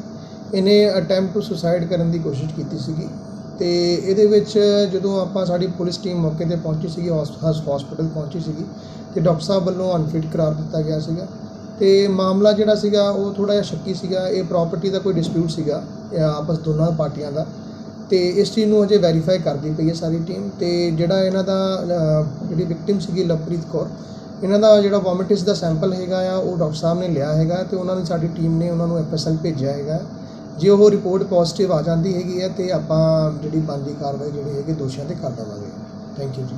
ਇਹਨੇ ਅਟੈਂਪਟ ਟੂ ਸੁਸਾਈਡ ਕਰਨ ਦੀ ਕੋਸ਼ਿਸ਼ ਕੀਤੀ ਸੀਗੀ ਤੇ ਇਹਦੇ ਵਿੱਚ ਜਦੋਂ ਆਪਾਂ ਸਾਡੀ ਪੁਲਿਸ ਟੀਮ ਮੌਕੇ ਤੇ ਪਹੁੰਚੀ ਸੀਗੀ ਹਸਪੀਟਲ ਪਹੁੰਚੀ ਸੀਗੀ ਤੇ ਡਾਕਟਰ ਸਾਹਿਬ ਵੱਲੋਂ ਅਨਫਿਟ ਕਰਾਰ ਦਿੱਤਾ ਗਿਆ ਸੀਗਾ ਤੇ ਮਾਮਲਾ ਜਿਹੜਾ ਸੀਗਾ ਉਹ ਥੋੜਾ ਜਿਹਾ ਸ਼ੱਕੀ ਸੀਗਾ, ਇਹ ਪ੍ਰਾਪਰਟੀ ਦਾ ਕੋਈ ਡਿਸਪਿਊਟ ਸੀਗਾ ਆਪਸ ਦੋਨਾਂ ਪਾਰਟੀਆਂ ਦਾ ਤੇ ਇਸ ਚੀਜ਼ ਨੂੰ ਅਜੇ ਵੈਰੀਫਾਈ ਕਰਦੀ ਪਈ ਹੈ ਸਾਰੀ ਟੀਮ ਤੇ ਜਿਹੜਾ ਇਹਨਾਂ ਦਾ ਜਿਹੜੀ ਵਿਕਟਿਮ ਸੀਗੀ ਲਵਪ੍ਰੀਤ ਕੌਰ, ਇਹਨਾਂ ਦਾ ਜਿਹੜਾ ਵੋਮਿਟਿਸ ਦਾ ਸੈਂਪਲ ਹੈਗਾ ਆ, ਉਹ ਡਾਕਟਰ ਸਾਹਿਬ ਨੇ ਲਿਆ ਹੈਗਾ ਤੇ ਉਹਨਾਂ ਨੇ ਸਾਡੀ ਟੀਮ ਨੇ ਉਹਨਾਂ ਨੂੰ ਐਫਐਸਐਲ ਭੇਜਿਆ ਹੈਗਾ। ਜੇ ਉਹ ਰਿਪੋਰਟ ਪੋਜ਼ਿਟਿਵ ਆ ਜਾਂਦੀ ਹੈਗੀ ਹੈ ਤੇ ਆਪਾਂ ਜਿਹੜੀ ਬਣਦੀ ਕਾਰਵਾਈ ਜਿਹੜੀ ਹੈਗੀ ਦੋਸ਼ੀਆਂ ਤੇ ਕਰ ਦੇਵਾਂਗੇ। ਥੈਂਕ ਯੂ ਜੀ।